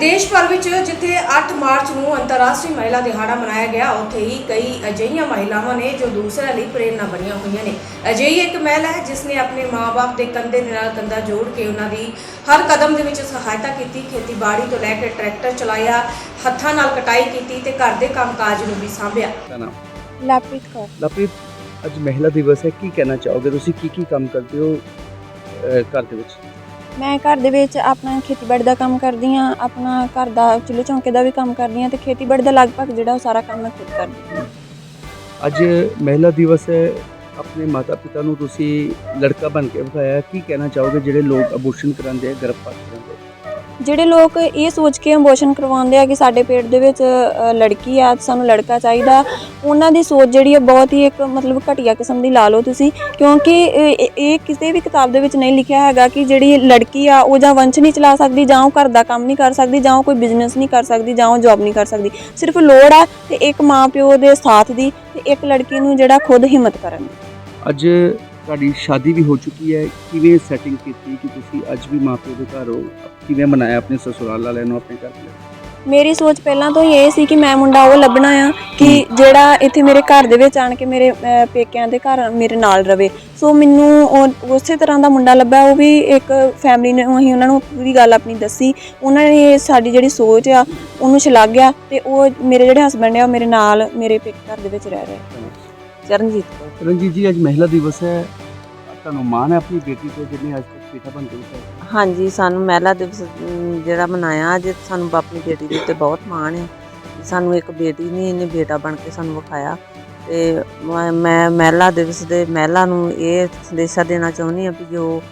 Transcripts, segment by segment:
ਦੇਸ਼ ਭਰ ਵਿੱਚ ਜਿੱਥੇ 8 ਮਾਰਚ ਨੂੰ ਅੰਤਰਰਾਸ਼ਟਰੀ ਮਹਿਲਾ ਦਿਹਾੜਾ ਮਨਾਇਆ ਗਿਆ ਉੱਥੇ ਹੀ ਕਈ ਅਜਿਹੀਆਂ ਮਹਿਲਾਵਾਂ ਨੇ ਜੋ ਦੂਸਰਿਆਂ ਲਈ ਪ੍ਰੇਰਨਾ ਬਣੀਆਂ ਹੋਈਆਂ ਨੇ। ਅਜਿਹੀ ਇੱਕ ਮਹਿਲਾ ਹੈ ਜਿਸ ਨੇ ਆਪਣੇ ਮਾਪੇ ਦੇ ਕੰਧੇ ਦੇ ਨਾਲ ਕੰਧਾ ਜੋੜ ਕੇ ਉਹਨਾਂ ਦੀ ਹਰ ਕਦਮ ਦੇ ਵਿੱਚ ਸਹਾਇਤਾ ਕੀਤੀ ਖੇਤੀਬਾੜੀ ਤੋਂ ਲੈ ਕੇ ਟਰੈਕਟਰ ਚਲਾਇਆ ਹੱਥਾਂ ਨਾਲ ਕਟਾਈ ਕੀਤੀ ਤੇ ਘਰ ਦੇ ਕੰਮਕਾਜ ਨੂੰ ਵੀ ਸੰਭਿਆ। ਦਾ ਨਾਮ? ਕੌਰ। ਲਵਪ੍ਰੀਤ ਅੱਜ ਮਹਿਲਾ ਦਿਵਸ ਹੈ ਕੀ ਕਹਿਣਾ ਚਾਹੋਗੇ? ਤੁਸੀਂ ਕੀ ਕੀ ਕੰਮ ਕਰਦੇ ਹੋ ਅਹ, ਘਰ ਦੇ ਵਿੱਚ? ਮੈਂ ਘਰ ਦੇ ਵਿੱਚ ਆਪਣਾ ਖੇਤੀਬਾੜੀ ਦਾ ਕੰਮ ਕਰਦੀ ਹਾਂ, ਆਪਣਾ ਘਰ ਦਾ ਚੁੱਲ੍ਹੇ ਚੌਂਕੇ ਦਾ ਵੀ ਕੰਮ ਕਰਦੀ ਹਾਂ ਤੇ ਖੇਤੀਬਾੜੀ ਦਾ ਲਗਭਗ ਜਿਹੜਾ ਉਹ ਸਾਰਾ ਕੰਮ ਮੈਂ ਖੁਦ ਕਰਦੀ ਹਾਂ। ਅੱਜ ਮਹਿਲਾ ਦਿਵਸ ਹੈ, ਆਪਣੇ ਮਾਤਾ ਪਿਤਾ ਨੂੰ ਤੁਸੀਂ ਲੜਕਾ ਬਣ ਕੇ ਵਿਖਾਇਆ, ਕੀ ਕਹਿਣਾ ਚਾਹੋਗੇ ਜਿਹੜੇ ਲੋਕ ਅਬੋਰਸ਼ਨ ਕਰਾਉਂਦੇ ਆ, ਗਰਭਪਾਤ ਕਰਾਉਂਦੇ ਆ? ਜਿਹੜੇ ਲੋਕ ਇਹ ਸੋਚ ਕੇ ਅਬੋਰਸ਼ਨ ਕਰਵਾਉਂਦੇ ਆ ਕਿ ਸਾਡੇ ਪੇਟ ਦੇ ਵਿੱਚ ਲੜਕੀ ਆ ਤੇ ਸਾਨੂੰ ਲੜਕਾ ਚਾਹੀਦਾ, ਉਹਨਾਂ ਦੀ ਸੋਚ ਜਿਹੜੀ ਹੈ ਬਹੁਤ ਹੀ ਇੱਕ ਮਤਲਬ ਘਟੀਆ ਕਿਸਮ ਦੀ ਲਾ ਲਓ ਤੁਸੀਂ, ਕਿਉਂਕਿ ਇਹ ਕਿਸੇ ਵੀ ਕਿਤਾਬ ਦੇ ਵਿੱਚ ਨਹੀਂ ਲਿਖਿਆ ਹੈਗਾ ਕਿ ਜਿਹੜੀ ਲੜਕੀ ਆ, ਉਹ ਜਾਂ ਵੰਸ਼ ਨਹੀਂ ਚਲਾ ਸਕਦੀ, ਜਾਂ ਉਹ ਘਰ ਦਾ ਕੰਮ ਨਹੀਂ ਕਰ ਸਕਦੀ, ਜਾਂ ਉਹ ਕੋਈ ਬਿਜ਼ਨਸ ਨਹੀਂ ਕਰ ਸਕਦੀ, ਜਾਂ ਉਹ ਜੌਬ ਨਹੀਂ ਕਰ ਸਕਦੀ। ਸਿਰਫ ਲੋੜ ਆ ਤੇ ਇੱਕ ਮਾਂ ਪਿਓ ਦੇ ਸਾਥ ਦੀ ਤੇ ਇੱਕ ਲੜਕੀ ਨੂੰ ਜਿਹੜਾ ਖੁਦ ਹਿੰਮਤ ਕਰਨ। ਦੀ ਅੱਜ ਤੁਹਾਡੀ ਸ਼ਾਦੀ ਵੀ ਹੋ ਚੁੱਕੀ ਹੈ। ਕਿਵੇਂ ਸੈਟਿੰਗ ਕੀਤੀ ਕਿ ਤੁਸੀਂ ਅੱਜ ਵੀ ਮਾਪਿਓ ਦੇ ਘਰ ਹੋ? ਕਿਵੇਂ ਮਨਾਇਆ ਆਪਣੇ ਸਸੁਰਾਲ ਵਾਲਿਆਂ ਨੂੰ ਆਪਣੇ ਘਰ ਦੇ ਮੇਰੀ ਸੋਚ ਪਹਿਲਾਂ ਤੋਂ ਹੀ ਇਹ ਸੀ ਕਿ ਮੈਂ ਮੁੰਡਾ ਉਹ ਲੱਭਣਾ ਆ ਕਿ ਜਿਹੜਾ ਇੱਥੇ ਮੇਰੇ ਘਰ ਦੇ ਵਿੱਚ ਆਣ ਕੇ ਮੇਰੇ ਅਹ, ਪੇਕਿਆਂ ਦੇ ਘਰ ਮੇਰੇ ਨਾਲ ਰਵੇ। ਸੋ ਮੈਨੂੰ ਉਹ- ਉਸੇ ਤਰ੍ਹਾਂ ਦਾ ਮੁੰਡਾ ਲੱਭਾ ਉਹ ਵੀ ਇੱਕ ਫੈਮਿਲੀ ਨੇ ਅਸੀਂ ਉਹਨਾਂ ਨੂੰ ਪੂਰੀ ਗੱਲ ਆਪਣੀ ਦੱਸੀ। ਉਹਨਾਂ ਨੇ ਸਾਡੀ ਜਿਹੜੀ ਸੋਚ ਆ ਉਹਨੂੰ ਛਲਾਗਿਆ ਤੇ ਉਹ ਮੇਰੇ ਜਿਹੜੇ ਹਸਬੰਡ ਆ ਉਹ ਮੇਰੇ ਨਾਲ ਮੇਰੇ ਪੇਕੇ ਘਰ ਦੇ ਵਿੱਚ ਰਹਿ ਰਹੇ। ਚਰਨਜੀਤ ਕੌਰ। ਰਣਜੀਤ ਜੀ ਅੱਜ ਮਹਿਲਾ ਦਿਵਸ ਹੈ। ਤੁਹਾਨੂੰ ਮਾਣ ਹੈ ਆਪਣੀ ਬੇਟੀ ਤੇ ਜਿਹਨੇ ਅੱਜ ਤੱਕ ਬੇਟਾ ਬਣ ਕੇ ਵਿਖਾਇਆ ਹਾਂਜੀ ਸਾਨੂੰ ਮਹਿਲਾ ਦਿਵਸ ਅਮ, ਜਿਹੜਾ ਮਨਾਇਆ ਅੱਜ ਸਾਨੂੰ ਆਪਣੀ ਬੇਟੀ ਦੇ ਉੱਤੇ ਬਹੁਤ ਮਾਣ ਹੈ। ਸਾਨੂੰ ਇੱਕ ਬੇਟੀ ਨਹੀਂ ਇਹਨੇ ਬੇਟਾ ਬਣ ਕੇ ਸਾਨੂੰ ਵਿਖਾਇਆ। ਤੇ ਮੈਂ- ਮੈਂ ਮਹਿਲਾ ਦਿਵਸ ਦੇ ਮਹਿਲਾ ਨੂੰ ਇਹ ਸੰਦੇਸ਼ਾ ਦੇਣਾ ਚਾਹੁੰਦੀ ਹਾਂ ਵੀ ਜੋ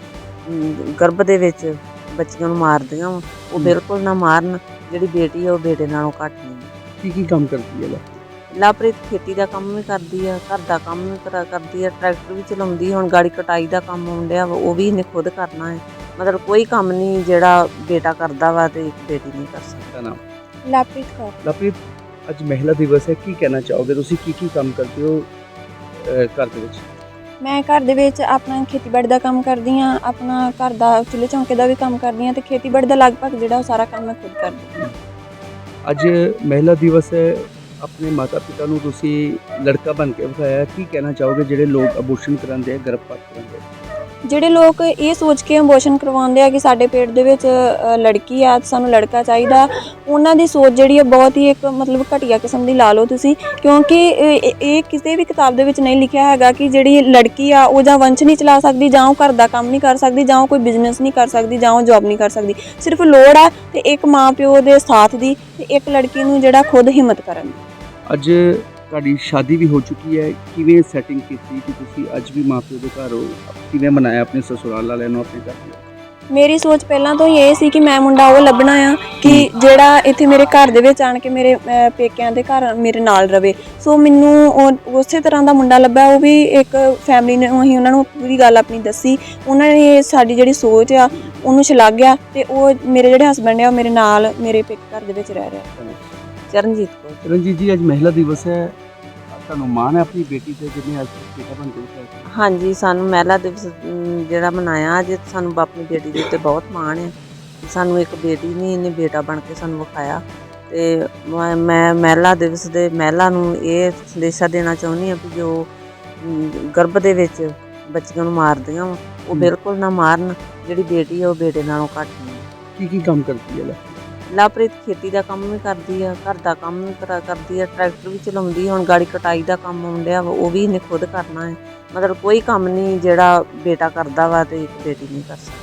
ਅਮ, ਗਰਭ ਦੇ ਵਿੱਚ ਬੱਚੀਆਂ ਨੂੰ ਮਾਰਦੀਆਂ ਵਾਂ, ਉਹ। ਬਿਲਕੁਲ ਨਾ ਮਾਰਨ। ਜਿਹੜੀ ਬੇਟੀ ਹੈ ਉਹ ਬੇਟੇ ਨਾਲੋਂ ਘੱਟ ਨਹੀਂ। ਹੈ। ਕੀ ਕੀ ਕੰਮ ਕਰਦੀ ਹੈ? ਲੈ ਲਵਪ੍ਰੀਤ ਖੇਤੀ ਦਾ ਕੰਮ ਵੀ ਕਰਦੀ ਆ ਘਰ ਦਾ ਕੰਮ ਵੀ ਕਰਾ ਕਰਦੀ ਆ ਟਰੈਕਟਰ ਵੀ ਚਲਾਉਂਦੀ ਹੁਣ ਗਾੜੀ ਕਟਾਈ ਦਾ ਕੰਮ ਆਉਂਦਿਆ ਉਹ ਵੀ ਇਹਨੇ ਖੁਦ ਕਰਨਾ ਹੈ। ਮਤਲਬ ਕੋਈ ਕੰਮ ਨਹੀਂ ਜਿਹੜਾ ਬੇਟਾ ਕਰਦਾ ਵਾ ਤੇ ਇੱਕ ਬੇਟੀ ਨਹੀਂ ਕਰ ਸਕਦੀ। ਨਾਮ? ਲਵਪ੍ਰੀਤ ਕੌਰ। ਲਵਪ੍ਰੀਤ ਅੱਜ ਮਹਿਲਾ ਦਿਵਸ ਹੈ ਕੀ ਕਹਿਣਾ ਚਾਹੋਗੇ? ਤੁਸੀਂ ਕੀ ਕੀ ਕੰਮ ਕਰਦੇ ਹੋ ਅਹ, ਘਰ ਦੇ ਵਿੱਚ? ਮੈਂ ਘਰ ਦੇ ਵਿੱਚ ਆਪਣਾ ਖੇਤੀਬਾੜੀ ਦਾ ਕੰਮ ਕਰਦੀ ਹਾਂ ਆਪਣਾ ਘਰ ਦਾ ਚੁੱਲ੍ਹੇ ਚੌਂਕੇ ਦਾ ਵੀ ਕੰਮ ਕਰਦੀ ਹਾਂ ਤੇ ਖੇਤੀਬਾੜੀ ਦਾ ਲਗਭਗ ਜਿਹੜਾ ਉਹ ਸਾਰਾ ਕੰਮ ਮੈਂ ਖੁਦ ਕਰਦੀ ਹਾਂ। ਅੱਜ ਮਹਿਲਾ ਦਿਵਸ ਹੈ ਆਪਣੇ ਮਾਤਾ ਪਿਤਾ ਨੂੰ ਤੁਸੀਂ ਲੜਕਾ ਬਣ ਕੇ ਵਿਖਾਇਆ, ਕੀ ਕਹਿਣਾ ਚਾਹੋਗੇ ਜਿਹੜੇ ਲੋਕ ਅਬੋਰਸ਼ਨ ਕਰਾਉਂਦੇ ਆ ਗਰਭਪਾਤ ਕਰਾਉਂਦੇ ਆ? ਜਿਹੜੇ ਲੋਕ ਇਹ ਸੋਚ ਕੇ ਅਬੋਰਸ਼ਨ ਕਰਵਾਉਂਦੇ ਆ ਕਿ ਸਾਡੇ ਪੇਟ ਦੇ ਵਿੱਚ ਲੜਕੀ ਆ, ਸਾਨੂੰ ਲੜਕਾ ਚਾਹੀਦਾ, ਉਹਨਾਂ ਦੀ ਸੋਚ ਜਿਹੜੀ ਹੈ ਬਹੁਤ ਹੀ ਇੱਕ ਮਤਲਬ ਘਟੀਆ ਕਿਸਮ ਦੀ ਲਾ ਲਓ ਤੁਸੀਂ, ਕਿਉਂਕਿ ਇਹ ਇਹ ਕਿਸੇ ਵੀ ਕਿਤਾਬ ਦੇ ਵਿੱਚ ਨਹੀਂ ਲਿਖਿਆ ਹੈਗਾ ਕਿ ਜਿਹੜੀ ਲੜਕੀ ਆ, ਉਹ ਜਾਂ ਵੰਸ਼ ਨਹੀਂ ਚਲਾ ਸਕਦੀ, ਜਾਂ ਉਹ ਘਰ ਦਾ ਕੰਮ ਨਹੀਂ ਕਰ ਸਕਦੀ, ਜਾਂ ਉਹ ਕੋਈ ਬਿਜ਼ਨਸ ਨਹੀਂ ਕਰ ਸਕਦੀ, ਜਾਂ ਉਹ ਜੌਬ ਨਹੀਂ ਕਰ ਸਕਦੀ। ਸਿਰਫ ਲੋੜ ਆ ਤੇ ਇੱਕ ਮਾਂ ਪਿਓ ਦੇ ਸਾਥ ਦੀ ਤੇ ਇੱਕ ਲੜਕੀ ਨੂੰ ਜਿਹੜਾ ਖੁਦ ਹਿੰਮਤ ਕਰਨ ਦੀ। ਅੱਜ ਤੁਹਾਡੀ ਸ਼ਾਦੀ ਵੀ ਹੋ ਚੁੱਕੀ ਹੈ। ਕਿਵੇਂ ਸੈਟਿੰਗ ਕੀਤੀ ਕਿ ਤੁਸੀਂ ਅੱਜ ਵੀ ਮਾਪਿਓ ਦੇ ਘਰ ਹੋ? ਕਿਵੇਂ ਮਨਾਇਆ ਆਪਣੇ ਸਸੁਰਾਲ ਵਾਲਿਆਂ ਨੂੰ ਆਪਣੇ ਘਰ ਮੇਰੀ ਸੋਚ ਪਹਿਲਾਂ ਤੋਂ ਹੀ ਇਹ ਸੀ ਕਿ ਮੈਂ ਮੁੰਡਾ ਉਹ ਲੱਭਣਾ ਆ ਕਿ ਜਿਹੜਾ ਇੱਥੇ ਮੇਰੇ ਘਰ ਦੇ ਵਿੱਚ ਆਣ ਕੇ ਮੇਰੇ ਅਹ, ਪੇਕਿਆਂ ਦੇ ਘਰ ਮੇਰੇ ਨਾਲ ਰਵੇ। ਸੋ ਮੈਨੂੰ ਉਹ- ਉਸੇ ਤਰ੍ਹਾਂ ਦਾ ਮੁੰਡਾ ਲੱਭਾ ਉਹ ਵੀ ਇੱਕ ਫੈਮਿਲੀ ਨੇ ਅਸੀਂ ਉਹਨਾਂ ਨੂੰ ਪੂਰੀ ਗੱਲ ਆਪਣੀ ਦੱਸੀ। ਉਹਨਾਂ ਨੇ ਸਾਡੀ ਜਿਹੜੀ ਸੋਚ ਆ ਉਹਨੂੰ ਛਲਾਗਿਆ ਤੇ ਉਹ ਮੇਰੇ ਜਿਹੜੇ ਹਸਬੰਡ ਆ ਉਹ ਮੇਰੇ ਨਾਲ ਮੇਰੇ ਪੇਕੇ ਘਰ ਦੇ ਵਿੱਚ ਰਹਿ ਰਹੇ ਚਰਨਜੀਤ ਕੌਰ। ਰਣਜੀਤ ਜੀ ਅੱਜ ਮਹਿਲਾ ਦਿਵਸ ਹੈ। ਤੁਹਾਨੂੰ ਮਾਣ ਹੈ ਆਪਣੀ ਬੇਟੀ ਤੇ ਜਿਹਨੇ ਅੱਜ ਬੇਟਾ ਬਣ ਕੇ ਵਿਖਾਇਆ ਹਾਂਜੀ ਸਾਨੂੰ ਮਹਿਲਾ ਦਿਵਸ ਅਮ, ਜਿਹੜਾ ਮਨਾਇਆ ਅੱਜ ਸਾਨੂੰ ਆਪਣੀ ਬੇਟੀ ਦੇ ਉੱਤੇ ਬਹੁਤ ਮਾਣ ਹੈ। ਸਾਨੂੰ ਇੱਕ ਬੇਟੀ ਨਹੀਂ ਇਹਨੇ ਬੇਟਾ ਬਣ ਕੇ ਸਾਨੂੰ ਵਿਖਾਇਆ। ਤੇ ਮੈਂ- ਮੈਂ ਮਹਿਲਾ ਦਿਵਸ ਦੇ ਮਹਿਲਾ ਨੂੰ ਇਹ ਸੰਦੇਸ਼ਾ ਦੇਣਾ ਚਾਹੁੰਦੀ ਹਾਂ ਵੀ ਜੋ ਅਮ, ਗਰਭ ਦੇ ਵਿੱਚ ਬੱਚੀਆਂ ਨੂੰ ਮਾਰਦੀਆਂ ਵਾਂ, ਉਹ ਹਮ। ਬਿਲਕੁਲ ਨਾ ਮਾਰਨ ਜਿਹੜੀ ਬੇਟੀ ਹੈ ਉਹ ਬੇਟੇ ਨਾਲੋਂ ਘੱਟ ਨਹੀਂ। ਹੈ। ਕੀ ਕੀ ਕੰਮ ਕਰਦੀ ਹੈ ਲੈ? ਲਵਪ੍ਰੀਤ ਖੇਤੀ ਦਾ ਕੰਮ ਵੀ ਕਰਦੀ ਆ, ਘਰ ਦਾ ਕੰਮ ਵੀ ਕਰਾ, ਕਰਦੀ ਆ, ਟਰੈਕਟਰ ਵੀ ਚਲਾਉਂਦੀ ਹੁਣ ਗਾੜੀ ਕਟਾਈ ਦਾ ਕੰਮ ਆਉਂਦਿਆ ਵਾ, ਉਹ ਵੀ ਇਹਨੇ ਖੁਦ ਕਰਨਾ ਹੈ। ਮਤਲਬ ਕੋਈ ਕੰਮ ਨਹੀਂ ਜਿਹੜਾ ਬੇਟਾ ਕਰਦਾ ਵਾ ਤੇ ਇੱਕ ਬੇਟੀ ਨਹੀਂ ਕਰ ਸਕਦੀ।